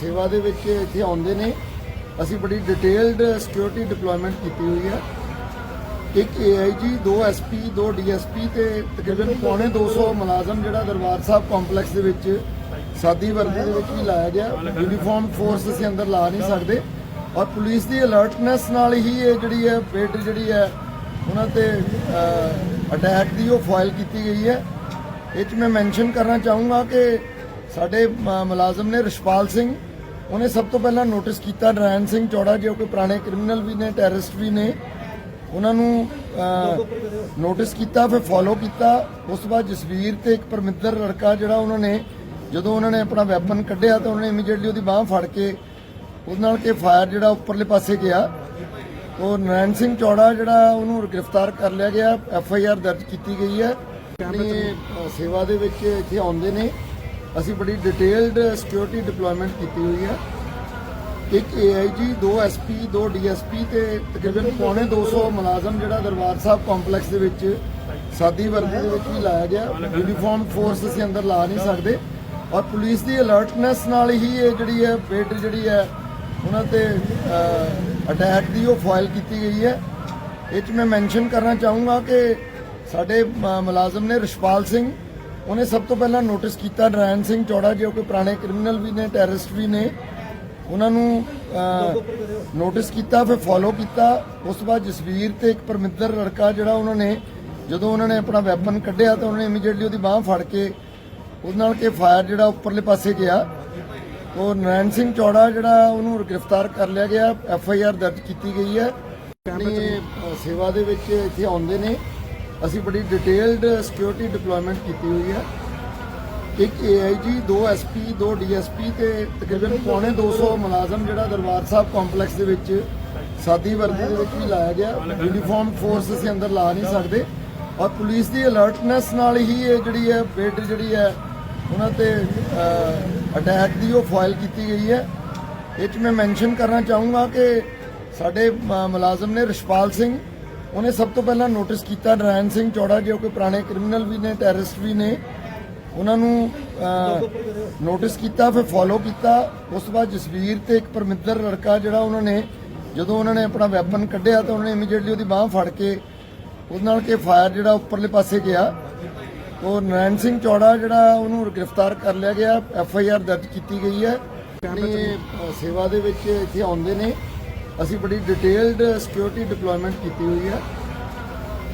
ਸੇਵਾ ਦੇ ਵਿੱਚ ਇੱਥੇ ਆਉਂਦੇ ਨੇ। ਅਸੀਂ ਬੜੀ ਡਿਟੇਲਡ ਸਿਕਿਉਰਿਟੀ ਡਿਪਲੋਇਮੈਂਟ ਕੀਤੀ ਹੋਈ ਹੈ। ਇੱਕ ਏਆਈਜੀ ਦੋ ਐਸਪੀ ਦੋ ਡੀਐਸਪੀ ਤੇ ਤਕਰੀਬਨ ਪੌਣੇ 200 ਮੁਲਾਜ਼ਮ ਜਿਹੜਾ ਦਰਬਾਰ ਸਾਹਿਬ ਕੰਪਲੈਕਸ ਦੇ ਵਿੱਚ ਸਾਦੀ ਵਰਦੀ ਦੇ ਵਿੱਚ ਵੀ ਲਾਇਆ ਗਿਆ। ਯੂਨੀਫਾਰਮ ਫੋਰਸ ਅਸੀਂ ਅੰਦਰ ਲਾ ਨਹੀਂ ਸਕਦੇ। ਔਰ ਪੁਲਿਸ ਦੀ ਅਲਰਟਨੈਸ ਨਾਲ ਹੀ ਇਹ ਜਿਹੜੀ ਹੈ ਬੇਟ ਜਿਹੜੀ ਹੈ, ਉਹਨਾਂ ਤੇ ਅਟੈਕ ਦੀ ਉਹ ਫਾਈਲ ਕੀਤੀ ਗਈ ਹੈ। ਇਹ 'ਚ ਮੈਂ ਮੈਂਸ਼ਨ ਕਰਨਾ ਚਾਹੂੰਗਾ ਕਿ ਸਾਡੇ ਮੁਲਾਜ਼ਮ ਨੇ ਰਿਸ਼ਪਾਲ ਸਿੰਘ ਉਹਨੇ ਸਭ ਤੋਂ ਪਹਿਲਾਂ ਨੋਟਿਸ ਕੀਤਾ ਨਰਾਇਣ ਸਿੰਘ ਚੌੜਾ ਜੋ ਕਿ ਪੁਰਾਣੇ ਕ੍ਰਿਮੀਨਲ ਵੀ ਨੇ ਟੈਰਰਿਸਟ ਵੀ ਨੇ। ਉਹਨਾਂ ਨੂੰ ਨੋਟਿਸ ਕੀਤਾ ਫਿਰ ਫੋਲੋ ਕੀਤਾ। ਉਸ ਤੋਂ ਬਾਅਦ ਜਸਵੀਰ ਤੇ ਇੱਕ ਪਰਮਿੰਦਰ ਲੜਕਾ ਜਿਹੜਾ ਉਹਨਾਂ ਨੇ ਜਦੋਂ ਉਹਨਾਂ ਨੇ ਆਪਣਾ ਵੈਪਨ ਕੱਢਿਆ ਤਾਂ ਉਹਨਾਂ ਨੇ ਇਮੀਡੀਏਟਲੀ ਉਹਦੀ ਬਾਹ ਫੜ ਕੇ ਉਹਦੇ ਨਾਲ ਕਿ ਫਾਇਰ ਜਿਹੜਾ ਉੱਪਰਲੇ ਪਾਸੇ ਗਿਆ। ਉਹ ਨਰਾਇਣ ਸਿੰਘ ਚੌੜਾ ਜਿਹੜਾ ਉਹਨੂੰ ਗ੍ਰਿਫਤਾਰ ਕਰ ਲਿਆ ਗਿਆ। ਐਫ ਆਈ ਆਰ ਦਰਜ ਕੀਤੀ ਗਈ ਹੈ। ਸੇਵਾ ਦੇ ਵਿੱਚ ਇੱਥੇ ਆਉਂਦੇ ਨੇ। ਅਸੀਂ ਬੜੀ ਡਿਟੇਲਡ ਸਿਕਿਉਰਿਟੀ ਡਿਪਲੋਇਮੈਂਟ ਕੀਤੀ ਹੋਈ ਹੈ। ਇੱਕ ਏਆਈਜੀ ਦੋ ਐਸਪੀ ਦੋ ਡੀਐਸਪੀ ਤੇ ਤਕਰੀਬਨ ਪੌਣੇ 200 ਮੁਲਾਜ਼ਮ ਜਿਹੜਾ ਦਰਬਾਰ ਸਾਹਿਬ ਕੰਪਲੈਕਸ ਦੇ ਵਿੱਚ ਸਾਦੀ ਵਰਦੀ ਦੇ ਵਿੱਚ ਵੀ ਲਾਇਆ ਗਿਆ। ਯੂਨੀਫਾਰਮ ਫੋਰਸ ਅਸੀਂ ਅੰਦਰ ਲਾ ਨਹੀਂ ਸਕਦੇ। ਔਰ ਪੁਲਿਸ ਦੀ ਅਲਰਟਨੈਸ ਨਾਲ ਹੀ ਇਹ ਜਿਹੜੀ ਹੈ ਬੇਟ ਜਿਹੜੀ ਹੈ, ਉਹਨਾਂ ਤੇ ਅਟੈਕ ਦੀ ਉਹ ਫਾਈਲ ਕੀਤੀ ਗਈ ਹੈ। ਇਹ 'ਚ ਮੈਂ ਮੈਂਸ਼ਨ ਕਰਨਾ ਚਾਹੂੰਗਾ ਕਿ ਸਾਡੇ ਮੁਲਾਜ਼ਮ ਨੇ ਰਿਸ਼ਪਾਲ ਸਿੰਘ ਉਹਨੇ ਸਭ ਤੋਂ ਪਹਿਲਾਂ ਨੋਟਿਸ ਕੀਤਾ ਨਰਾਇਣ ਸਿੰਘ ਚੌੜਾ ਜੋ ਕਿ ਪੁਰਾਣੇ ਕ੍ਰਿਮੀਨਲ ਵੀ ਨੇ ਟੈਰਰਿਸਟ ਵੀ ਨੇ। ਉਹਨਾਂ ਨੂੰ ਨੋਟਿਸ ਕੀਤਾ ਫਿਰ ਫੋਲੋ ਕੀਤਾ। ਉਸ ਤੋਂ ਬਾਅਦ ਜਸਵੀਰ ਤੇ ਇੱਕ ਪਰਮਿੰਦਰ ਲੜਕਾ ਜਿਹੜਾ ਉਹਨਾਂ ਨੇ ਜਦੋਂ ਉਹਨਾਂ ਨੇ ਆਪਣਾ ਵੈਪਨ ਕੱਢਿਆ ਤਾਂ ਉਹਨਾਂ ਨੇ ਇਮੀਡੀਏਟਲੀ ਉਹਦੀ ਬਾਹ ਫੜ ਕੇ ਉਹਦੇ ਨਾਲ ਕਿ ਫਾਇਰ ਜਿਹੜਾ ਉੱਪਰਲੇ ਪਾਸੇ ਗਿਆ। ਉਹ ਨਰਾਇਣ ਸਿੰਘ ਚੌੜਾ ਜਿਹੜਾ ਉਹਨੂੰ ਗ੍ਰਿਫਤਾਰ ਕਰ ਲਿਆ ਗਿਆ ਐਫ ਆਈ ਆਰ ਦਰਜ ਕੀਤੀ ਗਈ ਹੈ। ਸੇਵਾ ਦੇ ਵਿੱਚ ਇੱਥੇ ਆਉਂਦੇ ਨੇ। ਅਸੀਂ ਬੜੀ ਡਿਟੇਲਡ ਸਿਕਿਉਰਿਟੀ ਡਿਪਲੋਇਮੈਂਟ ਕੀਤੀ ਹੋਈ ਹੈ। ਇੱਕ ਏਆਈਜੀ ਦੋ ਐਸਪੀ ਦੋ ਡੀਐਸਪੀ ਤੇ ਤਕਰੀਬਨ ਪੌਣੇ 200 ਮੁਲਾਜ਼ਮ ਜਿਹੜਾ ਦਰਬਾਰ ਸਾਹਿਬ ਕੰਪਲੈਕਸ ਦੇ ਵਿੱਚ ਸਾਦੀ ਵਰਦੀ ਦੇ ਵਿੱਚ ਵੀ ਲਾਇਆ ਗਿਆ। ਯੂਨੀਫਾਰਮ ਫੋਰਸ ਅਸੀਂ ਅੰਦਰ ਲਾ ਨਹੀਂ ਸਕਦੇ। ਔਰ ਪੁਲਿਸ ਦੀ ਅਲਰਟਨੈਸ ਨਾਲ ਹੀ ਇਹ ਜਿਹੜੀ ਹੈ ਬੇਟ ਜਿਹੜੀ ਹੈ, ਉਹਨਾਂ ਤੇ ਅਟੈਕ ਦੀ ਉਹ ਫਾਈਲ ਕੀਤੀ ਗਈ ਹੈ। ਇਹ 'ਚ ਮੈਂ ਮੈਂਸ਼ਨ ਕਰਨਾ ਚਾਹੂੰਗਾ ਕਿ ਸਾਡੇ ਮੁਲਾਜ਼ਮ ਨੇ ਰਿਸ਼ਪਾਲ ਸਿੰਘ ਉਹਨੇ ਸਭ ਤੋਂ ਪਹਿਲਾਂ ਨੋਟਿਸ ਕੀਤਾ ਨਰਾਇਣ ਸਿੰਘ ਚੌੜਾ ਜੋ ਕਿ ਪੁਰਾਣੇ ਕ੍ਰਿਮੀਨਲ ਵੀ ਨੇ ਟੈਰਰਿਸਟ ਵੀ ਨੇ। ਉਹਨਾਂ ਨੂੰ ਨੋਟਿਸ ਕੀਤਾ ਫਿਰ ਫੋਲੋ ਕੀਤਾ। ਉਸ ਤੋਂ ਬਾਅਦ ਜਸਵੀਰ ਤੇ ਇੱਕ ਪਰਮਿੰਦਰ ਲੜਕਾ ਜਿਹੜਾ ਉਹਨਾਂ ਨੇ ਜਦੋਂ ਉਹਨਾਂ ਨੇ ਆਪਣਾ ਵੈਪਨ ਕੱਢਿਆ ਤਾਂ ਉਹਨਾਂ ਨੇ ਇਮੀਡੀਏਟਲੀ ਉਹਦੀ ਬਾਹ ਫੜ ਕੇ ਉਹਦੇ ਨਾਲ ਕਿ ਫਾਇਰ ਜਿਹੜਾ ਉੱਪਰਲੇ ਪਾਸੇ ਗਿਆ। ਉਹ ਨਰਾਇਣ ਸਿੰਘ ਚੌੜਾ ਜਿਹੜਾ ਉਹਨੂੰ ਗ੍ਰਿਫਤਾਰ ਕਰ ਲਿਆ ਗਿਆ ਐਫ ਆਈ ਆਰ ਦਰਜ ਕੀਤੀ ਗਈ ਹੈ। ਸੇਵਾ ਦੇ ਵਿੱਚ ਇੱਥੇ ਆਉਂਦੇ ਨੇ। ਅਸੀਂ ਬੜੀ ਡਿਟੇਲਡ ਸਿਕਿਉਰਿਟੀ ਡਿਪਲੋਇਮੈਂਟ ਕੀਤੀ ਹੋਈ ਹੈ।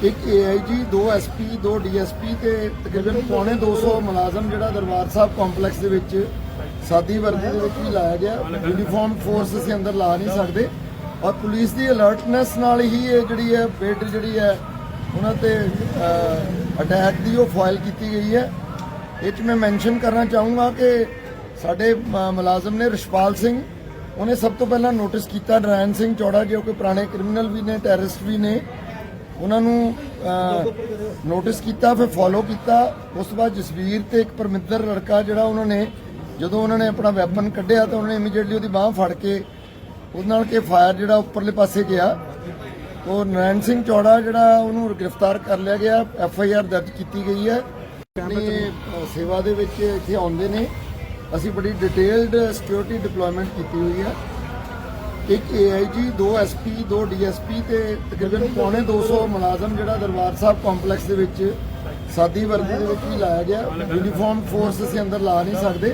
ਇੱਕ ਏਆਈਜੀ ਦੋ ਐਸਪੀ ਦੋ ਡੀਐਸਪੀ ਤੇ ਤਕਰੀਬਨ ਪੌਣੇ 200 ਮੁਲਾਜ਼ਮ ਜਿਹੜਾ ਦਰਬਾਰ ਸਾਹਿਬ ਕੰਪਲੈਕਸ ਦੇ ਵਿੱਚ ਸਾਦੀ ਵਰਦੀ ਦੇ ਵਿੱਚ ਵੀ ਲਾਇਆ ਗਿਆ। ਯੂਨੀਫਾਰਮ ਫੋਰਸ ਅਸੀਂ ਅੰਦਰ ਲਾ ਨਹੀਂ ਸਕਦੇ। ਔਰ ਪੁਲਿਸ ਦੀ ਅਲਰਟਨੈਸ ਨਾਲ ਹੀ ਇਹ ਜਿਹੜੀ ਹੈ ਬੇਟ ਜਿਹੜੀ ਹੈ, ਉਹਨਾਂ ਤੇ ਅਟੈਕ ਦੀ ਉਹ ਫਾਈਲ ਕੀਤੀ ਗਈ ਹੈ। ਇਹ 'ਚ ਮੈਂ ਮੈਂਸ਼ਨ ਕਰਨਾ ਚਾਹੂੰਗਾ ਕਿ ਸਾਡੇ ਮੁਲਾਜ਼ਮ ਨੇ ਰਿਸ਼ਪਾਲ ਸਿੰਘ ਉਹਨੇ ਸਭ ਤੋਂ ਪਹਿਲਾਂ ਨੋਟਿਸ ਕੀਤਾ ਨਰਾਇਣ ਸਿੰਘ ਚੌੜਾ ਜੋ ਕਿ ਪੁਰਾਣੇ ਕ੍ਰਿਮੀਨਲ ਵੀ ਨੇ ਟੈਰਰਿਸਟ ਵੀ ਨੇ। ਉਹਨਾਂ ਨੂੰ ਨੋਟਿਸ ਕੀਤਾ ਫਿਰ ਫੋਲੋ ਕੀਤਾ। ਉਸ ਤੋਂ ਬਾਅਦ ਜਸਵੀਰ ਤੇ ਇੱਕ ਪਰਮਿੰਦਰ ਲੜਕਾ ਜਿਹੜਾ ਉਹਨਾਂ ਨੇ ਜਦੋਂ ਉਹਨਾਂ ਨੇ ਆਪਣਾ ਵੈਪਨ ਕੱਢਿਆ ਤਾਂ ਉਹਨਾਂ ਨੇ ਇਮੀਡੀਏਟਲੀ ਉਹਦੀ ਬਾਹ ਫੜ ਕੇ ਉਹਦੇ ਨਾਲ ਕਿ ਫਾਇਰ ਜਿਹੜਾ ਉੱਪਰਲੇ ਪਾਸੇ ਗਿਆ। ਉਹ ਨਰਾਇਣ ਸਿੰਘ ਚੌੜਾ ਜਿਹੜਾ ਉਹਨੂੰ ਗ੍ਰਿਫਤਾਰ ਕਰ ਲਿਆ ਗਿਆ ਐਫ ਆਈ ਆਰ ਦਰਜ ਕੀਤੀ ਗਈ ਹੈ। ਸੇਵਾ ਦੇ ਵਿੱਚ ਇੱਥੇ ਆਉਂਦੇ ਨੇ। ਅਸੀਂ ਬੜੀ ਡਿਟੇਲਡ ਸਿਕਿਉਰਿਟੀ ਡਿਪਲੋਇਮੈਂਟ ਕੀਤੀ ਹੋਈ ਹੈ। ਇੱਕ ਏਆਈਜੀ ਦੋ ਐਸਪੀ ਦੋ ਡੀਐਸਪੀ ਤੇ ਤਕਰੀਬਨ ਪੌਣੇ 200 ਮੁਲਾਜ਼ਮ ਜਿਹੜਾ ਦਰਬਾਰ ਸਾਹਿਬ ਕੰਪਲੈਕਸ ਦੇ ਵਿੱਚ ਸਾਦੀ ਵਰਦੀ ਦੇ ਵਿੱਚ ਵੀ ਲਾਇਆ ਗਿਆ। ਯੂਨੀਫਾਰਮ ਫੋਰਸ ਅਸੀਂ ਅੰਦਰ ਲਾ ਨਹੀਂ ਸਕਦੇ।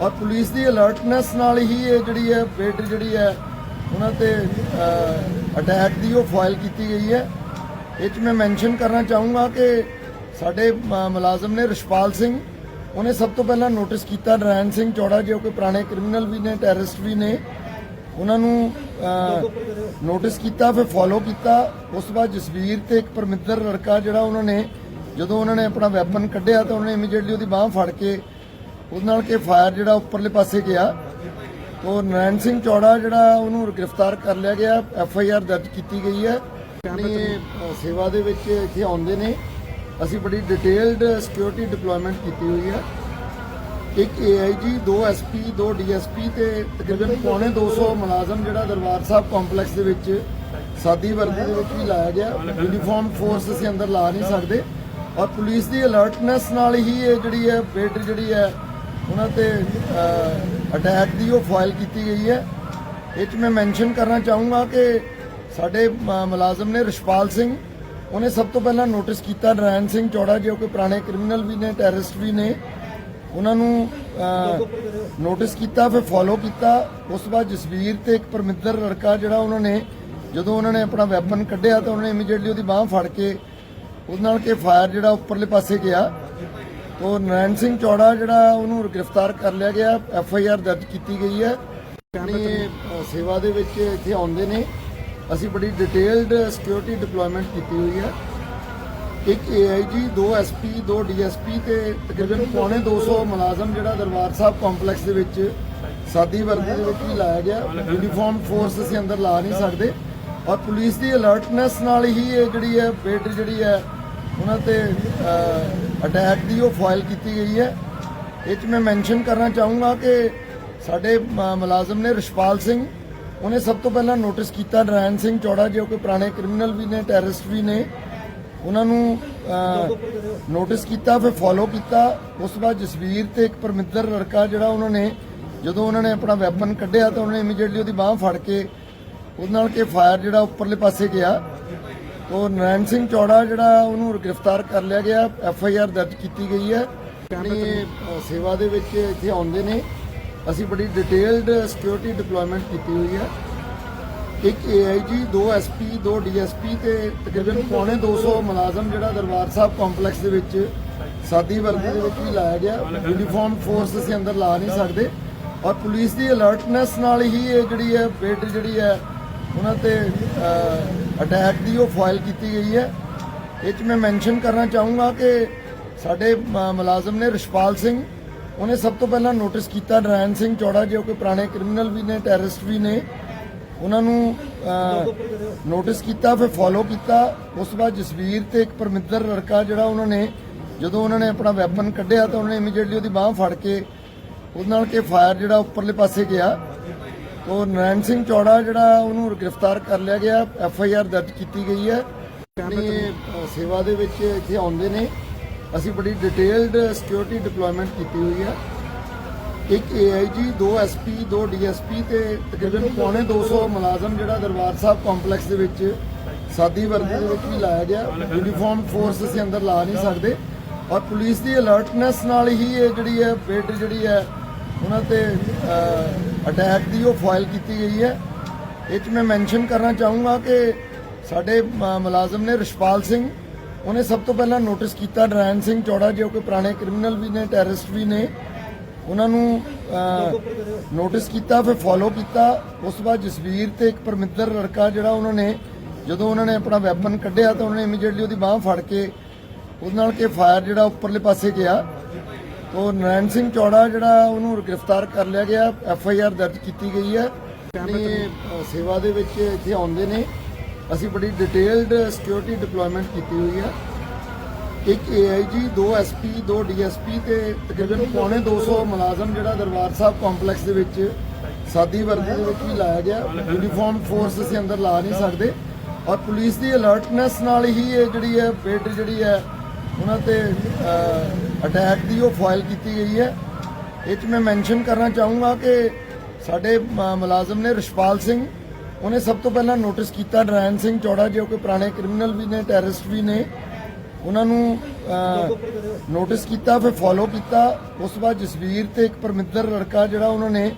ਔਰ ਪੁਲਿਸ ਦੀ ਅਲਰਟਨੈਸ ਨਾਲ ਹੀ ਇਹ ਜਿਹੜੀ ਹੈ ਬੇਟ ਜਿਹੜੀ ਹੈ, ਉਹਨਾਂ ਤੇ ਅਟੈਕ ਦੀ ਉਹ ਫਾਈਲ ਕੀਤੀ ਗਈ ਹੈ। ਇਹ 'ਚ ਮੈਂ ਮੈਂਸ਼ਨ ਕਰਨਾ ਚਾਹੂੰਗਾ ਕਿ ਸਾਡੇ ਮੁਲਾਜ਼ਮ ਨੇ ਰਿਸ਼ਪਾਲ ਸਿੰਘ ਉਹਨੇ ਸਭ ਤੋਂ ਪਹਿਲਾਂ ਨੋਟਿਸ ਕੀਤਾ ਨਰਾਇਣ ਸਿੰਘ ਚੌੜਾ ਜੋ ਕਿ ਪੁਰਾਣੇ ਕ੍ਰਿਮੀਨਲ ਵੀ ਨੇ ਟੈਰਰਿਸਟ ਵੀ ਨੇ। ਉਹਨਾਂ ਨੂੰ ਨੋਟਿਸ ਕੀਤਾ ਫਿਰ ਫੋਲੋ ਕੀਤਾ। ਉਸ ਤੋਂ ਬਾਅਦ ਜਸਵੀਰ ਤੇ ਇੱਕ ਪਰਮਿੰਦਰ ਲੜਕਾ ਜਿਹੜਾ ਉਹਨਾਂ ਨੇ ਜਦੋਂ ਉਹਨਾਂ ਨੇ ਆਪਣਾ ਵੈਪਨ ਕੱਢਿਆ ਤਾਂ ਉਹਨਾਂ ਇਮੀਡੀਏਟਲੀ ਉਹਦੀ ਬਾਹ ਫੜ ਕੇ ਉਹਦੇ ਨਾਲ ਕਿ ਫਾਇਰ ਜਿਹੜਾ ਉੱਪਰਲੇ ਪਾਸੇ ਗਿਆ। ਉਹ ਨਰਾਇਣ ਸਿੰਘ ਚੌੜਾ ਜਿਹੜਾ ਉਹਨੂੰ ਗ੍ਰਿਫਤਾਰ ਕਰ ਲਿਆ ਗਿਆ ਐਫ ਆਈ ਆਰ ਦਰਜ ਕੀਤੀ ਗਈ ਹੈ। ਸੇਵਾ ਦੇ ਵਿੱਚ ਇੱਥੇ ਆਉਂਦੇ ਨੇ। ਅਸੀਂ ਬੜੀ ਡਿਟੇਲਡ ਸਿਕਿਉਰਿਟੀ ਡਿਪਲੋਇਮੈਂਟ ਕੀਤੀ ਹੋਈ ਹੈ। ਇੱਕ ਏਆਈਜੀ ਦੋ ਐਸਪੀ ਦੋ ਡੀਐਸਪੀ ਤੇ ਤਕਰੀਬਨ ਪੌਣੇ 200 ਮੁਲਾਜ਼ਮ ਜਿਹੜਾ ਦਰਬਾਰ ਸਾਹਿਬ ਕੰਪਲੈਕਸ ਦੇ ਵਿੱਚ ਸਾਦੀ ਵਰਦੀ ਦੇ ਵਿੱਚ ਵੀ ਲਾਇਆ ਗਿਆ। ਯੂਨੀਫਾਰਮ ਫੋਰਸ ਅਸੀਂ ਅੰਦਰ ਲਾ ਨਹੀਂ ਸਕਦੇ। ਔਰ ਪੁਲਿਸ ਦੀ ਅਲਰਟਨੈਸ ਨਾਲ ਹੀ ਇਹ ਜਿਹੜੀ ਹੈ ਬੇਟ ਜਿਹੜੀ ਹੈ, ਉਹਨਾਂ ਤੇ ਅਟੈਕ ਦੀ ਉਹ ਫਾਈਲ ਕੀਤੀ ਗਈ ਹੈ। ਇਹ 'ਚ ਮੈਂ ਮੈਂਸ਼ਨ ਕਰਨਾ ਚਾਹੂੰਗਾ ਕਿ ਸਾਡੇ ਮੁਲਾਜ਼ਮ ਨੇ ਰਿਸ਼ਪਾਲ ਸਿੰਘ ਉਹਨੇ ਸਭ ਤੋਂ ਪਹਿਲਾਂ ਨੋਟਿਸ ਕੀਤਾ ਨਰਾਇਣ ਸਿੰਘ ਚੌੜਾ ਜੋ ਕਿ ਪੁਰਾਣੇ ਕ੍ਰਿਮੀਨਲ ਵੀ ਨੇ ਟੈਰਰਿਸਟ ਵੀ ਨੇ। ਉਹਨਾਂ ਨੂੰ ਨੋਟਿਸ ਕੀਤਾ ਫਿਰ ਫੋਲੋ ਕੀਤਾ। ਉਸ ਤੋਂ ਬਾਅਦ ਜਸਵੀਰ ਤੇ ਇੱਕ ਪਰਮਿੰਦਰ ਲੜਕਾ ਜਿਹੜਾ ਉਹਨਾਂ ਨੇ ਜਦੋਂ ਉਹਨਾਂ ਨੇ ਆਪਣਾ ਵੈਪਨ ਕੱਢਿਆ ਤਾਂ ਉਹਨਾਂ ਨੇ ਇਮੀਡੀਏਟਲੀ ਉਹਦੀ ਬਾਹ ਫੜ ਕੇ ਉਹਦੇ ਨਾਲ ਕਿ ਫਾਇਰ ਜਿਹੜਾ ਉੱਪਰਲੇ ਪਾਸੇ ਗਿਆ। ਤੋ ਨਰਾਇਣ ਸਿੰਘ ਚੌੜਾ ਜਿਹੜਾ ਉਹਨੂੰ ਗ੍ਰਿਫਤਾਰ ਕਰ ਲਿਆ ਗਿਆ ਐਫ ਆਈ ਆਰ ਦਰਜ ਕੀਤੀ ਗਈ ਹੈ। ਸੇਵਾ ਦੇ ਵਿੱਚ ਇੱਥੇ ਆਉਂਦੇ ਨੇ। ਅਸੀਂ ਬੜੀ ਡਿਟੇਲਡ ਸਿਕਿਉਰਿਟੀ ਡਿਪਲੋਇਮੈਂਟ ਕੀਤੀ ਹੋਈ ਹੈ। ਇੱਕ ਏਆਈਜੀ ਦੋ ਐਸਪੀ ਦੋ ਡੀਐਸਪੀ ਤੇ ਤਕਰੀਬਨ ਪੌਣੇ 200 ਮੁਲਾਜ਼ਮ ਜਿਹੜਾ ਦਰਬਾਰ ਸਾਹਿਬ ਕੰਪਲੈਕਸ ਦੇ ਵਿੱਚ ਸਾਦੀ ਵਰਦੀ ਦੇ ਵਿੱਚ ਵੀ ਲਾਇਆ ਗਿਆ। ਯੂਨੀਫਾਰਮ ਫੋਰਸ ਅਸੀਂ ਅੰਦਰ ਲਾ ਨਹੀਂ ਸਕਦੇ। ਔਰ ਪੁਲਿਸ ਦੀ ਅਲਰਟਨੈਸ ਨਾਲ ਹੀ ਇਹ ਜਿਹੜੀ ਹੈ, ਬਿਡ ਜਿਹੜੀ ਹੈ, ਉਹਨਾਂ ਤੇ ਅਟੈਕ ਦੀ ਉਹ ਫਾਈਲ ਕੀਤੀ ਗਈ ਹੈ। ਇਹ 'ਚ ਮੈਂ ਮੈਂਸ਼ਨ ਕਰਨਾ ਚਾਹੂੰਗਾ ਕਿ ਸਾਡੇ ਮੁਲਾਜ਼ਮ ਨੇ ਰਿਸ਼ਪਾਲ ਸਿੰਘ ਉਹਨੇ ਸਭ ਤੋਂ ਪਹਿਲਾਂ ਨੋਟਿਸ ਕੀਤਾ ਨਰਾਇਣ ਸਿੰਘ ਚੌੜਾ ਜੋ ਕਿ ਪੁਰਾਣੇ ਕ੍ਰਿਮੀਨਲ ਵੀ ਨੇ ਟੈਰਰਿਸਟ ਵੀ ਨੇ। ਉਹਨਾਂ ਨੂੰ ਨੋਟਿਸ ਕੀਤਾ ਫਿਰ ਫੋਲੋ ਕੀਤਾ। ਉਸ ਤੋਂ ਬਾਅਦ ਜਸਵੀਰ ਤੇ ਇੱਕ ਪਰਮਿੰਦਰ ਲੜਕਾ ਜਿਹੜਾ ਉਹਨਾਂ ਨੇ ਜਦੋਂ ਉਹਨਾਂ ਨੇ ਆਪਣਾ ਵੈਪਨ ਕੱਢਿਆ ਤਾਂ ਉਹਨਾਂ ਨੇ ਇਮੀਡੀਏਟਲੀ ਉਹਦੀ ਬਾਹ ਫੜ ਕੇ ਉਹਦੇ ਨਾਲ ਕਿ ਫਾਇਰ ਜਿਹੜਾ ਉੱਪਰਲੇ ਪਾਸੇ ਗਿਆ। ਤੋ ਨਰਾਇਣ ਸਿੰਘ ਚੌੜਾ ਜਿਹੜਾ ਉਹਨੂੰ ਗ੍ਰਿਫਤਾਰ ਕਰ ਲਿਆ ਗਿਆ। ਐਫ ਆਈ ਆਰ ਦਰਜ ਕੀਤੀ ਗਈ ਹੈ। ਸੇਵਾ ਦੇ ਵਿੱਚ ਇੱਥੇ ਆਉਂਦੇ ਨੇ। ਅਸੀਂ ਬੜੀ ਡਿਟੇਲਡ ਸਿਕਿਉਰਿਟੀ ਡਿਪਲੋਇਮੈਂਟ ਕੀਤੀ ਹੋਈ ਹੈ। ਇੱਕ ਏਆਈਜੀ ਦੋ ਐਸਪੀ ਦੋ ਡੀਐਸਪੀ ਤੇ ਤਕਰੀਬਨ ਪੌਣੇ 200 ਮੁਲਾਜ਼ਮ ਜਿਹੜਾ ਦਰਬਾਰ ਸਾਹਿਬ ਕੰਪਲੈਕਸ ਦੇ ਵਿੱਚ ਸਾਦੀ ਵਰਦੀ ਦੇ ਵਿੱਚ ਵੀ ਲਾਇਆ ਗਿਆ। ਯੂਨੀਫਾਰਮ ਫੋਰਸ ਅਸੀਂ ਅੰਦਰ ਲਾ ਨਹੀਂ ਸਕਦੇ। ਔਰ ਪੁਲਿਸ ਦੀ ਅਲਰਟਨੈਸ ਨਾਲ ਹੀ ਇਹ ਜਿਹੜੀ ਹੈ ਬਿਡ ਜਿਹੜੀ ਹੈ, ਉਹਨਾਂ ਤੇ ਅਟੈਕ ਦੀ ਉਹ ਫਾਈਲ ਕੀਤੀ ਗਈ ਹੈ। ਇਹ 'ਚ ਮੈਂ ਮੈਂਸ਼ਨ ਕਰਨਾ ਚਾਹੂੰਗਾ ਕਿ ਸਾਡੇ ਮੁਲਾਜ਼ਮ ਨੇ ਰਿਸ਼ਪਾਲ ਸਿੰਘ ਉਹਨੇ ਸਭ ਤੋਂ ਪਹਿਲਾਂ ਨੋਟਿਸ ਕੀਤਾ ਨਰਾਇਣ ਸਿੰਘ ਚੌੜਾ ਜੋ ਕਿ ਪੁਰਾਣੇ ਕ੍ਰਿਮੀਨਲ ਵੀ ਨੇ ਟੈਰਰਿਸਟ ਵੀ ਨੇ। ਉਹਨਾਂ ਨੂੰ ਨੋਟਿਸ ਕੀਤਾ, ਫਿਰ ਫੋਲੋ ਕੀਤਾ। ਉਸ ਤੋਂ ਬਾਅਦ ਜਸਵੀਰ ਤੇ ਇੱਕ ਪਰਮਿੰਦਰ ਲੜਕਾ ਜਿਹੜਾ ਉਹਨਾਂ ਨੇ, ਜਦੋਂ ਉਹਨਾਂ ਨੇ ਆਪਣਾ ਵੈਪਨ ਕੱਢਿਆ ਤਾਂ ਉਹਨੇ ਨੇ ਇਮੀਡੀਏਟਲੀ ਉਹਦੀ ਬਾਹ ਫੜ ਕੇ, ਉਹਦੇ ਨਾਲ ਕਿ ਫਾਇਰ ਜਿਹੜਾ ਉੱਪਰਲੇ ਪਾਸੇ ਗਿਆ। ਉਹ ਨਰਾਇਣ ਸਿੰਘ ਚੌੜਾ ਜਿਹੜਾ ਉਹਨੂੰ ਗ੍ਰਿਫਤਾਰ ਕਰ ਲਿਆ ਗਿਆ ਐਫ ਆਈ ਆਰ ਦਰਜ ਕੀਤੀ ਗਈ ਹੈ। ਸੇਵਾ ਦੇ ਵਿੱਚ ਇੱਥੇ ਆਉਂਦੇ ਨੇ। ਅਸੀਂ ਬੜੀ ਡਿਟੇਲਡ ਸਿਕਿਉਰਿਟੀ ਡਿਪਲੋਇਮੈਂਟ ਕੀਤੀ ਹੋਈ ਹੈ। ਇੱਕ ਏਆਈਜੀ ਦੋ ਐਸਪੀ ਦੋ ਡੀਐਸਪੀ ਤੇ ਤਕਰੀਬਨ ਪੌਣੇ 200 ਮੁਲਾਜ਼ਮ ਜਿਹੜਾ ਦਰਬਾਰ ਸਾਹਿਬ ਕੰਪਲੈਕਸ ਦੇ ਵਿੱਚ ਸਾਦੀ ਵਰਦੀ ਦੇ ਵਿੱਚ ਵੀ ਲਾਇਆ ਗਿਆ। ਯੂਨੀਫਾਰਮ ਫੋਰਸ ਅਸੀਂ ਅੰਦਰ ਲਾ ਨਹੀਂ ਸਕਦੇ। ਔਰ ਪੁਲਿਸ ਦੀ ਅਲਰਟਨੈਸ ਨਾਲ ਹੀ ਇਹ ਜਿਹੜੀ ਹੈ ਬਿਡ ਜਿਹੜੀ ਹੈ, ਉਹਨਾਂ ਤੇ ਅਟੈਕ ਦੀ ਉਹ ਫਾਈਲ ਕੀਤੀ ਗਈ ਹੈ। ਇਹ 'ਚ ਮੈਂ ਮੈਂਸ਼ਨ ਕਰਨਾ ਚਾਹੂੰਗਾ ਕਿ ਸਾਡੇ ਮੁਲਾਜ਼ਮ ਨੇ ਰਿਸ਼ਪਾਲ ਸਿੰਘ ਉਹਨੇ ਸਭ ਤੋਂ ਪਹਿਲਾਂ ਨੋਟਿਸ ਕੀਤਾ ਨਰਾਇਣ ਸਿੰਘ ਚੌੜਾ ਜੋ ਕਿ ਪੁਰਾਣੇ ਕ੍ਰਿਮੀਨਲ ਵੀ ਨੇ ਟੈਰਰਿਸਟ ਵੀ ਨੇ। ਉਹਨਾਂ ਨੂੰ ਨੋਟਿਸ ਕੀਤਾ, ਫਿਰ ਫੋਲੋ ਕੀਤਾ। ਉਸ ਤੋਂ ਬਾਅਦ ਜਸਵੀਰ ਤੇ ਇੱਕ ਪਰਮਿੰਦਰ ਲੜਕਾ ਜਿਹੜਾ ਉਹਨਾਂ ਨੇ, ਜਦੋਂ ਉਹਨਾਂ ਨੇ ਆਪਣਾ ਵੈਪਨ ਕੱਢਿਆ ਤਾਂ ਉਹਨਾਂ ਨੇ ਇਮੀਡੀਏਟਲੀ ਉਹਦੀ ਬਾਹ ਫੜ ਕੇ, ਉਹਦੇ ਨਾਲ ਕਿ ਫਾਇਰ ਜਿਹੜਾ ਉੱਪਰਲੇ ਪਾਸੇ ਗਿਆ। ਉਹ ਨਰਾਇਣ ਸਿੰਘ ਚੌੜਾ ਜਿਹੜਾ ਉਹਨੂੰ ਗ੍ਰਿਫਤਾਰ ਕਰ ਲਿਆ ਗਿਆ ਐਫ ਆਈ ਆਰ ਦਰਜ ਕੀਤੀ ਗਈ ਹੈ। ਸੇਵਾ ਦੇ ਵਿੱਚ ਇੱਥੇ ਆਉਂਦੇ ਨੇ। ਅਸੀਂ ਬੜੀ ਡਿਟੇਲਡ ਸਿਕਿਉਰਿਟੀ ਡਿਪਲੋਇਮੈਂਟ ਕੀਤੀ ਹੋਈ ਹੈ। ਇੱਕ ਏਆਈਜੀ ਦੋ ਐਸਪੀ ਦੋ ਡੀਐਸਪੀ ਤੇ ਤਕਰੀਬਨ ਪੌਣੇ 200 ਮੁਲਾਜ਼ਮ ਜਿਹੜਾ ਦਰਬਾਰ ਸਾਹਿਬ ਕੰਪਲੈਕਸ ਦੇ ਵਿੱਚ ਸਾਦੀ ਵਰਦੀ ਦੇ ਵਿੱਚ ਵੀ ਲਾਇਆ ਗਿਆ। ਯੂਨੀਫਾਰਮ ਫੋਰਸ ਅਸੀਂ ਅੰਦਰ ਲਾ ਨਹੀਂ ਸਕਦੇ। ਔਰ ਪੁਲਿਸ ਦੀ ਅਲਰਟਨੈਸ ਨਾਲ ਹੀ ਇਹ ਜਿਹੜੀ ਹੈ ਬਿਡ ਜਿਹੜੀ ਹੈ, ਉਹਨਾਂ ਤੇ ਅਟੈਕ ਦੀ ਉਹ ਫਾਈਲ ਕੀਤੀ ਗਈ ਹੈ। ਇਹ 'ਚ ਮੈਂ ਮੈਂਸ਼ਨ ਕਰਨਾ ਚਾਹੂੰਗਾ ਕਿ ਸਾਡੇ ਮੁਲਾਜ਼ਮ ਨੇ ਰਿਸ਼ਪਾਲ ਸਿੰਘ ਉਹਨੇ ਸਭ ਤੋਂ ਪਹਿਲਾਂ ਨੋਟਿਸ ਕੀਤਾ ਨਰਾਇਣ ਸਿੰਘ ਚੌੜਾ ਜੋ ਕਿ ਪੁਰਾਣੇ ਕ੍ਰਿਮੀਨਲ ਵੀ ਨੇ ਟੈਰਰਿਸਟ ਵੀ ਨੇ। ਉਹਨਾਂ ਨੂੰ ਨੋਟਿਸ ਕੀਤਾ ਫਿਰ ਫੋਲੋ ਕੀਤਾ। ਉਸ ਤੋਂ ਬਾਅਦ ਜਸਵੀਰ ਤੇ ਇੱਕ ਪਰਮਿੰਦਰ ਲੜਕਾ ਜਿਹੜਾ ਉਹਨਾਂ ਨੇ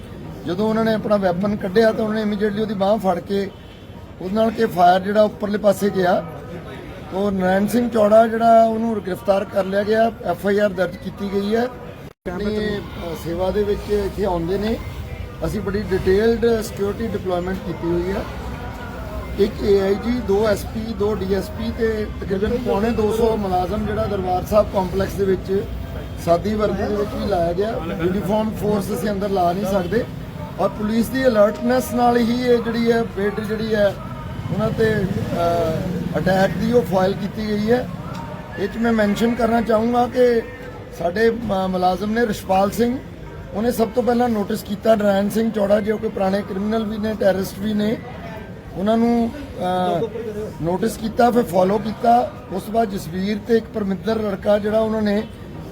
ਜਦੋਂ ਉਹਨਾਂ ਨੇ ਆਪਣਾ ਵੈਪਨ ਕੱਢਿਆ ਤਾਂ ਉਹਨਾਂ ਨੇ ਇਮੀਡੀਏਟਲੀ ਉਹਦੀ ਬਾਹ ਫੜ ਕੇ ਉਹਦੇ ਨਾਲ ਕਿ ਫਾਇਰ ਜਿਹੜਾ ਉੱਪਰਲੇ ਪਾਸੇ ਗਿਆ। ਤੋ ਨਰਾਇਣ ਸਿੰਘ ਚੌੜਾ ਜਿਹੜਾ ਉਹਨੂੰ ਗ੍ਰਿਫਤਾਰ ਕਰ ਲਿਆ ਗਿਆ ਐਫ ਆਈ ਆਰ ਦਰਜ ਕੀਤੀ ਗਈ ਹੈ। ਸੇਵਾ ਦੇ ਵਿੱਚ ਇੱਥੇ ਆਉਂਦੇ ਨੇ। ਅਸੀਂ ਬੜੀ ਡਿਟੇਲਡ ਸਿਕਿਉਰਿਟੀ ਡਿਪਲੋਇਮੈਂਟ ਕੀਤੀ ਹੋਈ ਹੈ। ਇੱਕ ਏਆਈਜੀ ਦੋ ਐਸਪੀ ਦੋ ਡੀਐਸਪੀ ਤੇ ਤਕਰੀਬਨ ਪੌਣੇ 200 ਮੁਲਾਜ਼ਮ ਜਿਹੜਾ ਦਰਬਾਰ ਸਾਹਿਬ ਕੰਪਲੈਕਸ ਦੇ ਵਿੱਚ ਸਾਦੀ ਵਰਦੀ ਦੇ ਵਿੱਚ ਵੀ ਲਾਇਆ ਗਿਆ। ਯੂਨੀਫਾਰਮ ਫੋਰਸ ਅਸੀਂ ਅੰਦਰ ਲਾ ਨਹੀਂ ਸਕਦੇ। ਔਰ ਪੁਲਿਸ ਦੀ ਅਲਰਟਨੈਸ ਨਾਲ ਹੀ ਇਹ ਜਿਹੜੀ ਹੈ ਬਿਡ ਜਿਹੜੀ ਹੈ, ਉਹਨਾਂ ਤੇ ਅਟੈਕ ਦੀ ਉਹ ਫਾਈਲ ਕੀਤੀ ਗਈ ਹੈ। ਇਹ 'ਚ ਮੈਂ ਮੈਂਸ਼ਨ ਕਰਨਾ ਚਾਹੂੰਗਾ ਕਿ ਸਾਡੇ ਮੁਲਾਜ਼ਮ ਨੇ ਰਿਸ਼ਪਾਲ ਸਿੰਘ ਉਹਨੇ ਸਭ ਤੋਂ ਪਹਿਲਾਂ ਨੋਟਿਸ ਕੀਤਾ ਨਰਾਇਣ ਸਿੰਘ ਚੌੜਾ ਜੋ ਕਿ ਪੁਰਾਣੇ ਕ੍ਰਿਮੀਨਲ ਵੀ ਨੇ ਟੈਰਰਿਸਟ ਵੀ ਨੇ। ਉਹਨਾਂ ਨੂੰ ਨੋਟਿਸ ਕੀਤਾ ਫਿਰ ਫੋਲੋ ਕੀਤਾ। ਉਸ ਤੋਂ ਬਾਅਦ ਜਸਵੀਰ ਤੇ ਇੱਕ ਪਰਮਿੰਦਰ ਲੜਕਾ ਜਿਹੜਾ ਉਹਨਾਂ ਨੇ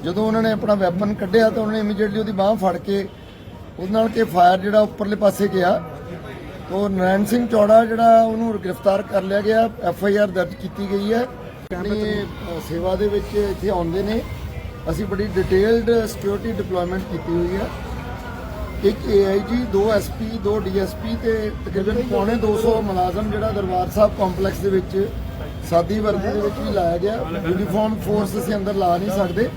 ਜਦੋਂ ਉਹਨਾਂ ਨੇ ਆਪਣਾ ਵੈਪਨ ਕੱਢਿਆ ਤਾਂ ਉਹਨਾਂ ਨੇ ਇਮੀਡੀਏਟਲੀ ਉਹਦੀ ਬਾਹ ਫੜ ਕੇ ਉਹਦੇ ਨਾਲ ਕਿ ਫਾਇਰ ਜਿਹੜਾ ਉੱਪਰਲੇ ਪਾਸੇ ਗਿਆ। ਤੋ ਨਰੈਣ ਸਿੰਘ ਚੌੜਾ ਜਿਹੜਾ ਉਹਨੂੰ ਗ੍ਰਿਫਤਾਰ ਕਰ ਲਿਆ ਗਿਆ ਐਫ ਆਈ ਆਰ ਦਰਜ ਕੀਤੀ ਗਈ ਹੈ। ਸੇਵਾ ਦੇ ਵਿੱਚ ਇੱਥੇ ਆਉਂਦੇ ਨੇ। ਅਸੀਂ ਬੜੀ ਡਿਟੇਲਡ ਸਿਕਿਉਰਿਟੀ ਡਿਪਲੋਇਮੈਂਟ ਕੀਤੀ ਹੋਈ ਹੈ ਇੱਕ ਏਆਈਜੀ ਦੋ ਐਸਪੀ ਦੋ ਡੀਐਸਪੀ ਤੇ ਤਕਰੀਬਨ ਪੌਣੇ 200 ਮੁਲਾਜ਼ਮ ਜਿਹੜਾ ਦਰਬਾਰ ਸਾਹਿਬ ਕੰਪਲੈਕਸ ਦੇ ਵਿੱਚ ਸਾਦੀ ਵਰਦੀ ਦੇ ਵਿੱਚ ਵੀ ਲਾਇਆ ਗਿਆ। ਯੂਨੀਫਾਰਮ ਫੋਰਸ ਅਸੀਂ ਅੰਦਰ ਲਾ ਨਹੀਂ ਸਕਦੇ।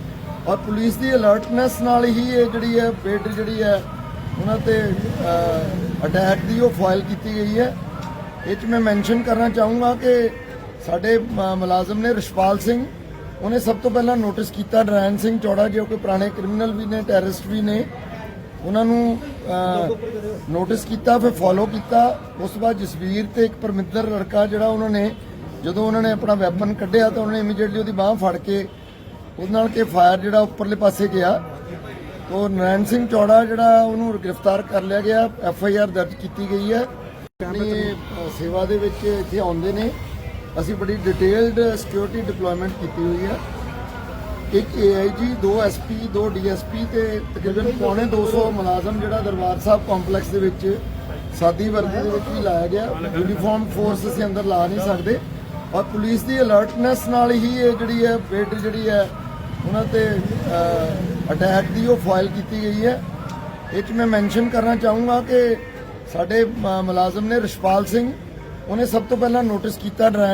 ਔਰ ਪੁਲਿਸ ਦੀ ਅਲਰਟਨੈਸ ਨਾਲ ਹੀ ਇਹ ਜਿਹੜੀ ਹੈ ਬਿਡ ਜਿਹੜੀ ਹੈ, ਉਹਨਾਂ ਤੇ ਅਟੈਕ ਦੀ ਉਹ ਫਾਈਲ ਕੀਤੀ ਗਈ ਹੈ। ਇਹ 'ਚ ਮੈਂ ਮੈਂਸ਼ਨ ਕਰਨਾ ਚਾਹੂੰਗਾ ਕਿ ਸਾਡੇ ਮੁਲਾਜ਼ਮ ਨੇ ਰਿਸ਼ਪਾਲ ਸਿੰਘ ਉਹਨੇ ਸਭ ਤੋਂ ਪਹਿਲਾਂ ਨੋਟਿਸ ਕੀਤਾ ਨਰਾਇਣ ਸਿੰਘ ਚੌੜਾ ਜੋ ਕਿ ਪੁਰਾਣੇ ਕ੍ਰਿਮੀਨਲ ਵੀ ਨੇ ਟੈਰਰਿਸਟ ਵੀ ਨੇ। ਉਹਨਾਂ ਨੂੰ ਨੋਟਿਸ ਕੀਤਾ, ਫਿਰ ਫੋਲੋ ਕੀਤਾ। ਉਸ ਤੋਂ ਬਾਅਦ ਜਸਵੀਰ ਤੇ ਇੱਕ ਪਰਮਿੰਦਰ ਲੜਕਾ ਜਿਹੜਾ ਉਹਨਾਂ ਨੇ, ਜਦੋਂ ਉਹਨਾਂ ਨੇ ਆਪਣਾ ਵੈਪਨ ਕੱਢਿਆ ਤਾਂ ਉਹਨਾਂ ਨੇ ਇਮੀਡੀਏਟਲੀ ਉਹਦੀ ਬਾਹ ਫੜ ਕੇ, ਉਹਦੇ ਨਾਲ ਕਿ ਫਾਇਰ ਜਿਹੜਾ ਉੱਪਰਲੇ ਪਾਸੇ ਗਿਆ। ਤੋ ਨਰਾਇਣ ਸਿੰਘ ਚੌੜਾ ਜਿਹੜਾ ਉਹਨੂੰ ਗ੍ਰਿਫਤਾਰ ਕਰ ਲਿਆ ਗਿਆ ਐਫ ਆਈ ਆਰ ਦਰਜ ਕੀਤੀ ਗਈ ਹੈ। ਸੇਵਾ ਦੇ ਵਿੱਚ ਇੱਥੇ ਆਉਂਦੇ ਨੇ। ਅਸੀਂ ਬੜੀ ਡਿਟੇਲਡ ਸਿਕਿਉਰਿਟੀ ਡਿਪਲੋਇਮੈਂਟ ਕੀਤੀ ਹੋਈ ਹੈ। ਇੱਕ ਏਆਈਜੀ ਦੋ ਐਸਪੀ ਦੋ ਡੀਐਸਪੀ ਤੇ ਤਕਰੀਬਨ ਪੌਣੇ 200 ਮੁਲਾਜ਼ਮ ਜਿਹੜਾ ਦਰਬਾਰ ਸਾਹਿਬ ਕੰਪਲੈਕਸ ਦੇ ਵਿੱਚ ਸਾਦੀ ਵਰਦੀ ਦੇ ਵਿੱਚ ਵੀ ਲਾਇਆ ਗਿਆ। ਯੂਨੀਫਾਰਮ ਫੋਰਸ ਅਸੀਂ ਅੰਦਰ ਲਾ ਨਹੀਂ ਸਕਦੇ। ਔਰ ਪੁਲਿਸ ਦੀ ਅਲਰਟਨੈਸ ਨਾਲ ਹੀ ਇਹ ਜਿਹੜੀ ਹੈ ਬਿਡ ਜਿਹੜੀ ਹੈ, ਉਹਨਾਂ ਤੇ ਅਟੈਕ ਦੀ ਉਹ ਫਾਈਲ ਕੀਤੀ ਗਈ ਹੈ। ਇਹ 'ਚ ਮੈਂ ਮੈਂਸ਼ਨ ਕਰਨਾ ਚਾਹੂੰਗਾ ਕਿ ਸਾਡੇ ਮੁਲਾਜ਼ਮ ਨੇ ਰਿਸ਼ਪਾਲ ਸਿੰਘ, ਉਹਨੇ ਸਭ ਤੋਂ ਪਹਿਲਾਂ ਨੋਟਿਸ ਕੀਤਾ ਨਰਾਇਣ